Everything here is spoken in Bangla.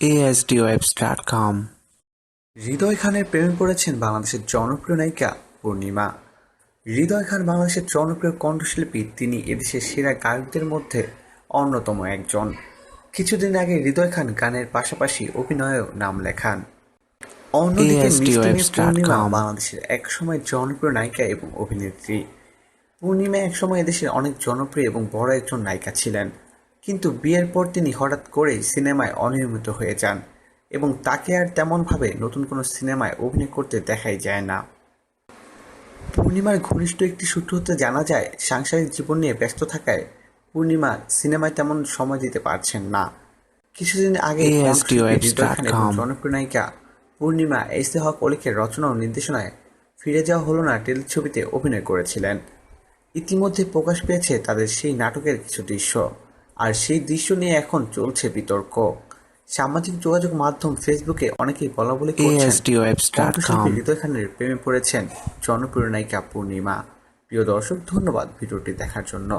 ASDWebs.com. হৃদয় খানের প্রেমে পড়েছেন বাংলাদেশের জনপ্রিয় নায়িকা পূর্ণিমা। হৃদয় খান বাংলাদেশের জনপ্রিয় কণ্ঠশিল্পী তিনি এদেশের সেরা গায়কদের মধ্যে অন্যতম একজন। কিছুদিন আগে হৃদয় খান গানের পাশাপাশি অভিনয়েও নাম লেখান। অন্যদিকে ASDWebs.com পূর্ণিমা বাংলাদেশের একসময় জনপ্রিয় নায়িকা এবং অভিনেত্রী। পূর্ণিমা একসময় এদেশের অনেক জনপ্রিয় এবং বড় একজন নায়িকা ছিলেন। কিন্তু বিয়ের পর তিনি হঠাৎ করেই সিনেমায় অনিয়মিত হয়ে যান এবং তাকে আর তেমনভাবে নতুন কোনো সিনেমায় অভিনয় করতে দেখাই যায় না। পূর্ণিমার ঘনিষ্ঠ একটি সূত্র হতে জানা যায় সাংসারিক জীবন নিয়ে ব্যস্ত থাকায় পূর্ণিমা সিনেমায় তেমন সময় দিতে পারছেন না। কিছুদিন আগে জনপ্রিয় নায়িকা পূর্ণিমা এসে হক অলিখের রচনা ও নির্দেশনায় ফিরে যাওয়া হলো না টেলিছবিতে অভিনয় করেছিলেন। ইতিমধ্যে প্রকাশ পেয়েছে তাদের সেই নাটকের কিছু দৃশ্য। আর সেই দৃশ্য নিয়ে এখন চলছে বিতর্ক। সামাজিক যোগাযোগ মাধ্যম ফেসবুকে অনেকেই বলা বলে করছেন হৃদয় খানের প্রেমে পড়েছেন জনপ্রিয় নায়িকা পূর্ণিমা। প্রিয় দর্শক ধন্যবাদ ভিডিওটি দেখার জন্য।